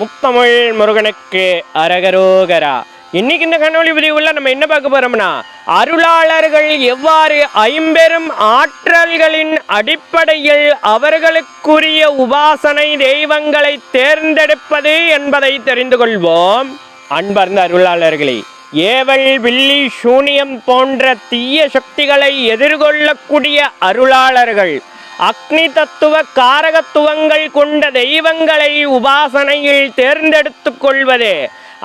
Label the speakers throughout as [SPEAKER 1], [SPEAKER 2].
[SPEAKER 1] முத்தமிழ் முருகனுக்கு அரகரோகரா. இன்னைக்கு இந்த கண்ணொளி பதிவுல நம்ம என்ன பார்க்க போறோம்னா அருளாளர்கள் எவ்வாறு ஐம்பெரும் ஆற்றல்களின் அடிப்படையில் அவர்களுக்குரிய உபாசனை தெய்வங்களை தேர்ந்தெடுப்பது என்பதை தெரிந்து கொள்வோம். அன்பர்ந்த அருளாளர்களே ஏவல் வில்லி சூனியம் போன்ற தீய சக்திகளை எதிர்கொள்ளக்கூடிய அருளாளர்கள் அக்னி தத்துவ காரகத்துவங்கள் கொண்ட தெய்வங்களை உபாசனையில் தேர்ந்தெடுத்துக் கொள்வது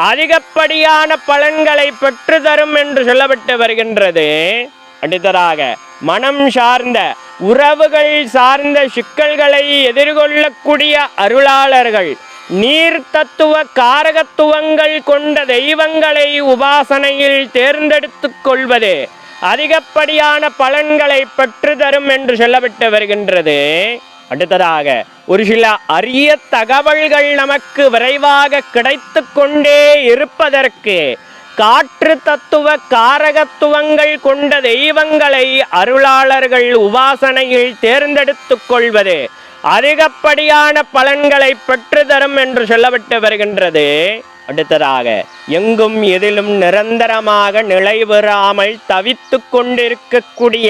[SPEAKER 1] அதிகப்படியான பலன்களை பெற்று தரும் என்று சொல்லப்பட்டு வருகின்றது. அடுத்ததாக மனம் சார்ந்த உறவுகள் சார்ந்த சிக்கல்களை எதிர்கொள்ளக்கூடிய அருளாளர்கள் நீர் தத்துவ காரகத்துவங்கள் கொண்ட தெய்வங்களை உபாசனையில் தேர்ந்தெடுத்துக் கொள்வது அதிகப்படியான பலன்களை பெற்று தரும் என்று சொல்லப்பட்டு வருகின்றது. அடுத்ததாக ஒரு சில அரிய தகவல்கள் நமக்கு விரைவாக கிடைத்து கொண்டே இருப்பதற்கு காற்று தத்துவ காரகத்துவங்கள் கொண்ட தெய்வங்களை அருளாளர்கள் உபாசனையில் தேர்ந்தெடுத்து கொள்வது அதிகப்படியான பலன்களை பெற்று தரும் என்று சொல்லப்பட்டு வருகின்றது. அடுத்ததாக எங்கும் எதிலும் நிரந்தரமாக நிலைபெறாமல் தவித்து கொண்டிருக்கக்கூடிய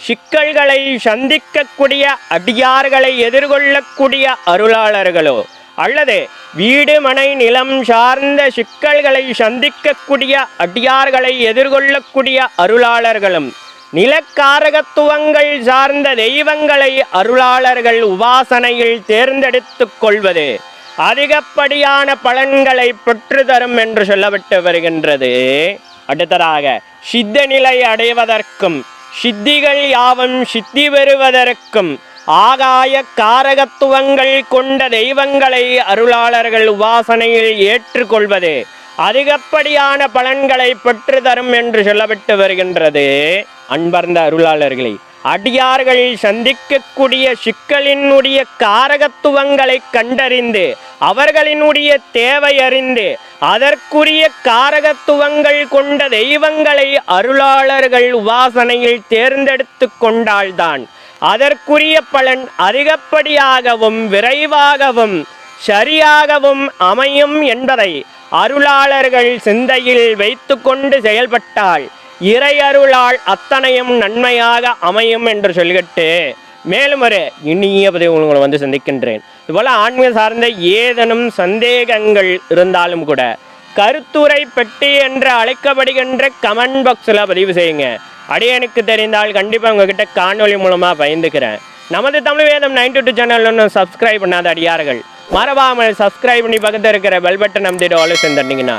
[SPEAKER 1] சிக்கல்களை சந்திக்கக்கூடிய அடியார்களை எதிர்கொள்ளக்கூடிய அருளாளர்களோ அல்லது வீடு மனை நிலம் சார்ந்த சிக்கல்களை சந்திக்கக்கூடிய அடியார்களை எதிர்கொள்ளக்கூடிய அருளாளர்களும் நிலக்காரகத்துவங்கள் சார்ந்த தெய்வங்களை அருளாளர்கள் உபாசனையில் தேர்ந்தெடுத்துக் கொள்வது அதிகப்படியான பலன்களை பெற்று தரும் என்று சொல்லப்பட்டு வருகின்றது. அடுத்ததாக சித்த நிலை அடைவதற்கும் சித்திகள் யாவும் சித்தி பெறுவதற்கும் ஆகாய காரகத்துவங்கள் கொண்ட தெய்வங்களை அருளாளர்கள் உபாசனையில் ஏற்றுக்கொள்வது அதிகப்படியான பலன்களை பெற்று தரும் என்று சொல்லப்பட்டு வருகின்றது. அன்பர்ந்த அருளாளர்களே அடியார்கள் சந்திக்கக்கூடிய சிக்கலினுடைய காரகத்துவங்களை கண்டறிந்து அவர்களினுடைய தேவை அறிந்து அதற்குரிய காரகத்துவங்கள் கொண்ட தெய்வங்களை அருளாளர்கள் உபாசனையில் தேர்ந்தெடுத்து கொண்டால்தான் அதற்குரிய பலன் அதிகப்படியாகவும் விரைவாகவும் சரியாகவும் அமையும் என்பதை அருளாளர்கள் சிந்தையில் வைத்துக்கொண்டு செயல்பட்டாள். இறையருளால் அத்தனையும் நன்மையாக அமையும் என்று சொல்லிட்டு மேலும் ஒரு இனிய பதிவு உங்களை வந்து சந்திக்கின்றேன். இதுபோல் ஆன்மீக சார்ந்த ஏதேனும் சந்தேகங்கள் இருந்தாலும் கூட கருத்துரை பெட்டி என்று அழைக்கப்படுகின்ற கமெண்ட் பாக்ஸில் பதிவு செய்யுங்க. அடியனுக்கு தெரிந்தால் கண்டிப்பாக உங்ககிட்ட காணொலி மூலமாக பயந்துக்கிறேன். நமது தமிழ் வேதம் நைன்டி டூ சேனல் ஒன்றும் சப்ஸ்கிரைப் பண்ணாத அடியார்கள் மறவாமல் சப்ஸ்கிரைப் பண்ணி பக்கத்தில் இருக்கிற பெல் பட்டன் நம்பிட்டு ஆலோசனை தந்தீங்கன்னா